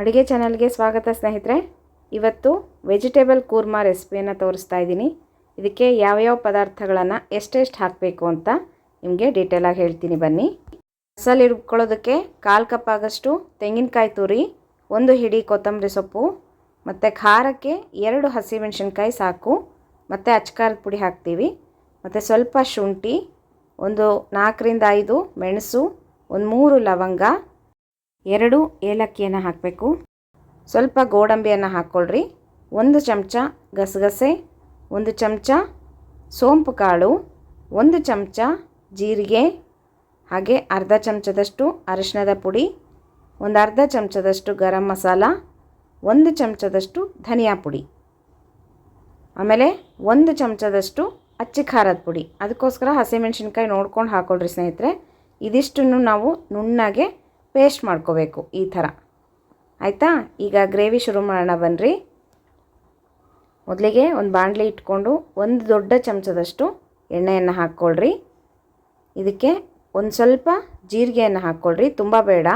ಅಡುಗೆ ಚಾನಲ್ಗೆ ಸ್ವಾಗತ ಸ್ನೇಹಿತರೆ. ಇವತ್ತು ವೆಜಿಟೇಬಲ್ ಕೂರ್ಮಾ ರೆಸಿಪಿಯನ್ನು ತೋರಿಸ್ತಾ ಇದ್ದೀನಿ. ಇದಕ್ಕೆ ಯಾವ್ಯಾವ ಪದಾರ್ಥಗಳನ್ನು ಎಷ್ಟೆಷ್ಟು ಹಾಕಬೇಕು ಅಂತ ನಿಮಗೆ ಡೀಟೇಲಾಗಿ ಹೇಳ್ತೀನಿ ಬನ್ನಿ. ಮಸಾಲೆ ರುಬ್ಕೊಳ್ಳೋದಕ್ಕೆ ಕಾಲು ಕಪ್ ಆಗಷ್ಟು ತೆಂಗಿನಕಾಯಿ ತುರಿ, ಒಂದು ಹಿಡಿ ಕೊತ್ತಂಬರಿ ಸೊಪ್ಪು, ಮತ್ತು ಖಾರಕ್ಕೆ ಎರಡು ಹಸಿಮೆಣಸಿನ್ಕಾಯಿ ಸಾಕು, ಮತ್ತು ಅಚ್ಕಾರದ ಪುಡಿ ಹಾಕ್ತೀವಿ, ಮತ್ತು ಸ್ವಲ್ಪ ಶುಂಠಿ, ಒಂದು ನಾಲ್ಕರಿಂದ ಐದು ಮೆಣಸು, ಒಂದು ಮೂರು ಲವಂಗ ಎರಡು ಏಲಕ್ಕಿಯನ್ನು ಹಾಕಬೇಕು. ಸ್ವಲ್ಪ ಗೋಡಂಬಿಯನ್ನು ಹಾಕ್ಕೊಳ್ರಿ. ಒಂದು ಚಮಚ ಗಸಗಸೆ, ಒಂದು ಚಮಚ ಸೋಂಪು ಕಾಳು, ಒಂದು ಚಮಚ ಜೀರಿಗೆ, ಹಾಗೆ ಅರ್ಧ ಚಮಚದಷ್ಟು ಅರಿಶಿಣದ ಪುಡಿ, ಒಂದು ಅರ್ಧ ಚಮಚದಷ್ಟು ಗರಂ ಮಸಾಲ, ಒಂದು ಚಮಚದಷ್ಟು ಧನಿಯಾ ಪುಡಿ. ಆಮೇಲೆ ಒಂದು ಚಮಚದಷ್ಟು ಅಚ್ಚಿ ಖಾರದ ಪುಡಿ. ಅದಕ್ಕೋಸ್ಕರ ಹಸಿಮೆಣ್ಸಿನ್ಕಾಯಿ ನೋಡ್ಕೊಂಡು ಹಾಕ್ಕೊಳ್ರಿ ಸ್ನೇಹಿತರೆ. ಇದಿಷ್ಟನ್ನು ನಾವು ನುಣ್ಣಗೆ ಪೇಸ್ಟ್ ಮಾಡ್ಕೋಬೇಕು ಈ ಥರ. ಆಯಿತಾ? ಈಗ ಗ್ರೇವಿ ಶುರು ಮಾಡೋಣ ಬನ್ನಿರಿ ಮೊದಲಿಗೆ ಒಂದು ಬಾಣಲಿ ಇಟ್ಕೊಂಡು ಒಂದು ದೊಡ್ಡ ಚಮಚದಷ್ಟು ಎಣ್ಣೆಯನ್ನು ಹಾಕ್ಕೊಳ್ರಿ. ಇದಕ್ಕೆ ಒಂದು ಸ್ವಲ್ಪ ಜೀರಿಗೆಯನ್ನು ಹಾಕ್ಕೊಳ್ರಿ. ತುಂಬ ಬೇಡ.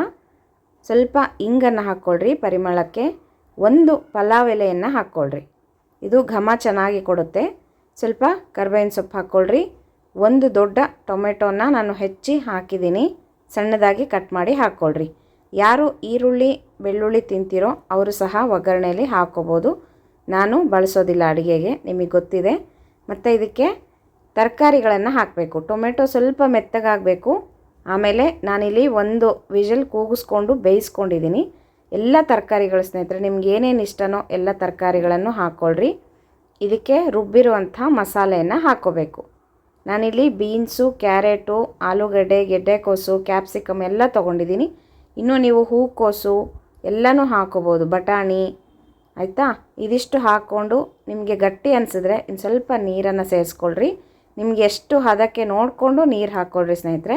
ಸ್ವಲ್ಪ ಇಂಗನ್ನು ಹಾಕ್ಕೊಳ್ರಿ. ಪರಿಮಳಕ್ಕೆ ಒಂದು ಪಲಾವ್ ಎಲೆಯನ್ನು ಹಾಕ್ಕೊಳ್ರಿ. ಇದು ಘಮ ಚೆನ್ನಾಗಿ ಕೊಡುತ್ತೆ. ಸ್ವಲ್ಪ ಕರ್ಬೇವಿನ ಸೊಪ್ಪು ಹಾಕ್ಕೊಳ್ರಿ. ಒಂದು ದೊಡ್ಡ ಟೊಮೆಟೋನ ನಾನು ಹೆಚ್ಚಿ ಹಾಕಿದ್ದೀನಿ. ಸಣ್ಣದಾಗಿ ಕಟ್ ಮಾಡಿ ಹಾಕ್ಕೊಳ್ರಿ ಯಾರು ಈರುಳ್ಳಿ, ಬೆಳ್ಳುಳ್ಳಿ ತಿಂತೀರೋ ಅವರು ಸಹ ಒಗ್ಗರಣೆಯಲ್ಲಿ ಹಾಕ್ಕೋಬೋದು. ನಾನು ಬಳಸೋದಿಲ್ಲ ಅಡುಗೆಗೆ, ನಿಮಗೆ ಗೊತ್ತಿದೆ. ಮತ್ತು ಇದಕ್ಕೆ ತರಕಾರಿಗಳನ್ನು ಹಾಕಬೇಕು. ಟೊಮೆಟೊ ಸ್ವಲ್ಪ ಮೆತ್ತಗಾಗಬೇಕು. ಆಮೇಲೆ ನಾನಿಲ್ಲಿ ಒಂದು ವಿಷಲ್ ಕೂಗಿಸ್ಕೊಂಡು ಬೇಯಿಸ್ಕೊಂಡಿದ್ದೀನಿ. ಎಲ್ಲ ತರಕಾರಿಗಳು ಸ್ನೇಹಿತರೆ, ನಿಮ್ಗೆ ಏನೇನು ಇಷ್ಟನೋ ಎಲ್ಲ ತರಕಾರಿಗಳನ್ನು ಹಾಕ್ಕೊಳ್ರಿ ಇದಕ್ಕೆ ರುಬ್ಬಿರುವಂಥ ಮಸಾಲೆಯನ್ನು ಹಾಕ್ಕೋಬೇಕು. ನಾನಿಲ್ಲಿ ಬೀನ್ಸು, ಕ್ಯಾರೆಟು, ಆಲೂಗಡ್ಡೆ ಗೆಡ್ಡೆಕೋಸು ಕ್ಯಾಪ್ಸಿಕಮ್ ಎಲ್ಲ ತೊಗೊಂಡಿದ್ದೀನಿ. ಇನ್ನೂ ನೀವು ಹೂಕೋಸು ಎಲ್ಲನೂ ಹಾಕೋಬೋದು, ಬಟಾಣಿ, ಆಯಿತಾ? ಇದಿಷ್ಟು ಹಾಕ್ಕೊಂಡು ನಿಮಗೆ ಗಟ್ಟಿ ಅನಿಸಿದ್ರೆ ಇನ್ನು ಸ್ವಲ್ಪ ನೀರನ್ನು ಸೇರಿಸ್ಕೊಳ್ರಿ. ನಿಮಗೆ ಎಷ್ಟು ಹದಕ್ಕೆ ನೋಡಿಕೊಂಡು ನೀರು ಹಾಕ್ಕೊಳ್ರಿ ಸ್ನೇಹಿತರೆ.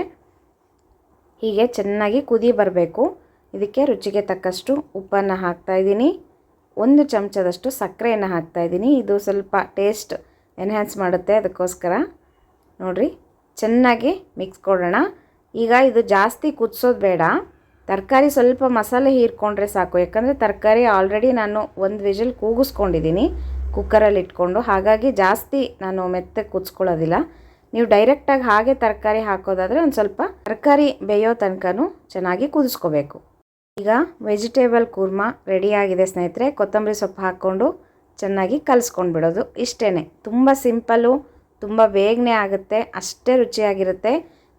ಹೀಗೆ ಚೆನ್ನಾಗಿ ಕುದಿ ಬರಬೇಕು. ಇದಕ್ಕೆ ರುಚಿಗೆ ತಕ್ಕಷ್ಟು ಉಪ್ಪನ್ನು ಹಾಕ್ತಾಯಿದ್ದೀನಿ ಒಂದು ಚಮಚದಷ್ಟು ಸಕ್ಕರೆಯನ್ನು ಹಾಕ್ತಾಯಿದ್ದೀನಿ ಇದು ಸ್ವಲ್ಪ ಟೇಸ್ಟ್ ಎನ್ಹ್ಯಾನ್ಸ್ ಮಾಡುತ್ತೆ ಅದಕ್ಕೋಸ್ಕರ. ನೋಡಿರಿ, ಚೆನ್ನಾಗಿ ಮಿಕ್ಸ್ ಕೊಡೋಣ. ಈಗ ಇದು ಜಾಸ್ತಿ ಕುದಿಸೋದು ಬೇಡ. ತರಕಾರಿ ಸ್ವಲ್ಪ ಮಸಾಲೆ ಹೀರ್ಕೊಂಡ್ರೆ ಸಾಕು. ಯಾಕಂದರೆ ತರಕಾರಿ ಆಲ್ರೆಡಿ ನಾನು ಒಂದು ವಿಜಲ್ ಕೂಗಿಸ್ಕೊಂಡಿದ್ದೀನಿ ಕುಕ್ಕರಲ್ಲಿ ಇಟ್ಕೊಂಡು. ಹಾಗಾಗಿ ಜಾಸ್ತಿ ನಾನು ಮೆತ್ತಗೆ ಕುದಿಸ್ಕೊಳ್ಳೋದಿಲ್ಲ. ನೀವು ಡೈರೆಕ್ಟಾಗಿ ಹಾಗೆ ತರಕಾರಿ ಹಾಕೋದಾದರೆ ಒಂದು ಸ್ವಲ್ಪ ತರಕಾರಿ ಬೇಯೋ ತನಕನೂ ಚೆನ್ನಾಗಿ ಕುದಿಸ್ಕೋಬೇಕು. ಈಗ ವೆಜಿಟೇಬಲ್ ಕೂರ್ಮ ರೆಡಿಯಾಗಿದೆ ಸ್ನೇಹಿತರೆ. ಕೊತ್ತಂಬರಿ ಸೊಪ್ಪು ಹಾಕ್ಕೊಂಡು ಚೆನ್ನಾಗಿ ಕಲಿಸ್ಕೊಂಡು ಬಿಡೋದು ಇಷ್ಟೇ ತುಂಬ ಸಿಂಪಲ್ಲು ತುಂಬ ಬೇಗನೆ ಆಗುತ್ತೆ, ಅಷ್ಟೇ ರುಚಿಯಾಗಿರುತ್ತೆ.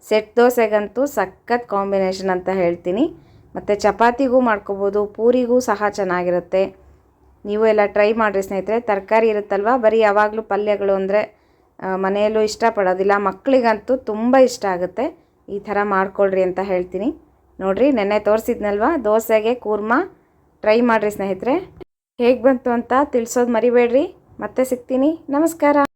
ಸೆಟ್ ದೋಸೆಗಂತೂ ಸಖತ್ ಕಾಂಬಿನೇಷನ್ ಅಂತ ಹೇಳ್ತೀನಿ. ಮತ್ತು ಚಪಾತಿಗೂ ಮಾಡ್ಕೋಬೋದು, ಪೂರಿಗೂ ಸಹ ಚೆನ್ನಾಗಿರುತ್ತೆ. ನೀವು ಎಲ್ಲ ಟ್ರೈ ಮಾಡಿರಿ ಸ್ನೇಹಿತರೆ, ತರಕಾರಿ ಇರುತ್ತಲ್ವ? ಬರೀ ಯಾವಾಗಲೂ ಪಲ್ಯಗಳು ಅಂದರೆ ಮನೆಯಲ್ಲೂ ಇಷ್ಟಪಡೋದಿಲ್ಲ. ಮಕ್ಕಳಿಗಂತೂ ತುಂಬ ಇಷ್ಟ ಆಗುತ್ತೆ. ಈ ಥರ ಮಾಡ್ಕೊಳ್ರಿ ಅಂತ ಹೇಳ್ತೀನಿ. ನೋಡಿರಿ, ನೆನ್ನೆ ತೋರಿಸಿದ್ನಲ್ವ? ದೋಸೆಗೆ ಕೂರ್ಮ. ಟ್ರೈ ಮಾಡಿರಿ ಸ್ನೇಹಿತರೆ. ಹೇಗೆ ಬಂತು ಅಂತ ತಿಳಿಸೋದು ಮರಿಬೇಡ್ರಿ. ಮತ್ತೆ ಸಿಗ್ತೀನಿ. ನಮಸ್ಕಾರ.